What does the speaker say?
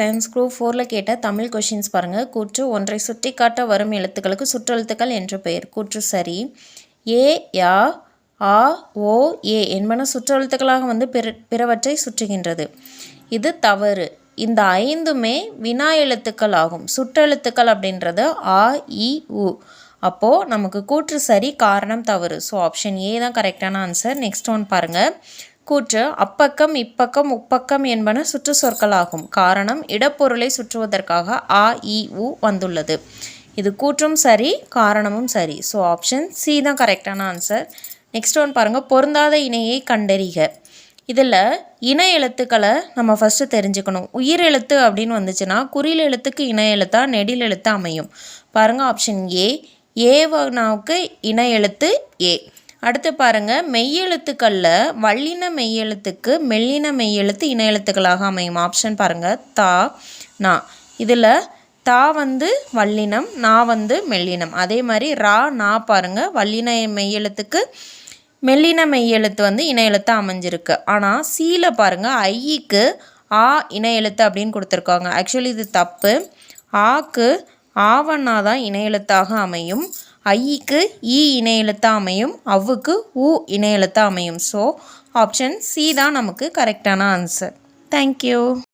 Friends group ஃபோரில் கேட்ட Tamil questions பாருங்கள் கூற்று ஒன்றை சுட்டி காட்ட வரும் எழுத்துக்களுக்கு சுற்றெழுத்துக்கள் என்று பெயர். கூற்று சரி. ஏ யா ஆ ஓ ஏ என்பன சுற்றெழுத்துக்களாக வந்து பிற பிறவற்றை சுற்றுகின்றது. இது தவறு. இந்த ஐந்துமே வினா எழுத்துக்கள் ஆகும். சுற்றெழுத்துக்கள் அப்படின்றது ஆ இ உ. அப்போது நமக்கு கூற்று சரி காரணம் தவறு. ஸோ ஆப்ஷன் ஏ தான் கரெக்டான ஆன்சர் நெக்ஸ்ட் ஒன் பாருங்கள் கூற்று அப்பக்கம் இப்பக்கம் உப்பக்கம் என்பன சுற்று சொற்களாகும் காரணம் இடப்பொருளை சுற்றுவதற்காக ஆ இ உ வந்துள்ளது. இது கூற்றும் சரி காரணமும் சரி. ஸோ ஆப்ஷன் சி தான் கரெக்டான ஆன்சர் நெக்ஸ்ட் ஒன் பாருங்கள் பொருந்தாத இணையை கண்டறிக இதில் இன எழுத்துக்களை நம்ம ஃபஸ்ட்டு தெரிஞ்சுக்கணும். உயிர் எழுத்து அப்படின்னு வந்துச்சுன்னா குறியில் எழுத்துக்கு இன எழுத்தா நெடில் எழுத்து அமையும். பாருங்கள் ஆப்ஷன் ஏ ஏவனாவுக்கு இன எழுத்து ஏ அடுத்து பாருங்கள் மெய்யெழுத்துக்களில் வல்லின மெய்யெழுத்துக்கு மெல்லின மெய்யெழுத்து இன எழுத்துக்களாக அமையும். ஆப்ஷன் பாருங்கள் தா நா. இதில் தா வந்து வல்லினம் நா வந்து மெல்லினம். அதே மாதிரி ரா நா பாருங்கள் வல்லின மெய்யெழுத்துக்கு மெல்லின மெய்யெழுத்து வந்து இன அமைஞ்சிருக்கு. ஆனால் சீல பாருங்கள் ஐக்கு ஆ இன எழுத்து அப்படின்னு கொடுத்துருக்காங்க. ஆக்சுவலி இது தப்பு. ஆக்கு ஆவண்ணா தான் இன எழுத்தாக அமையும். ஐக்கு இ இணை எழுத்தா அமையும் அவ்வுக்கு உ இணை எழுத்தா அமையும். ஸோ ஆப்ஷன் சி தான் நமக்கு கரெக்டான ஆன்சர் தேங்க்யூ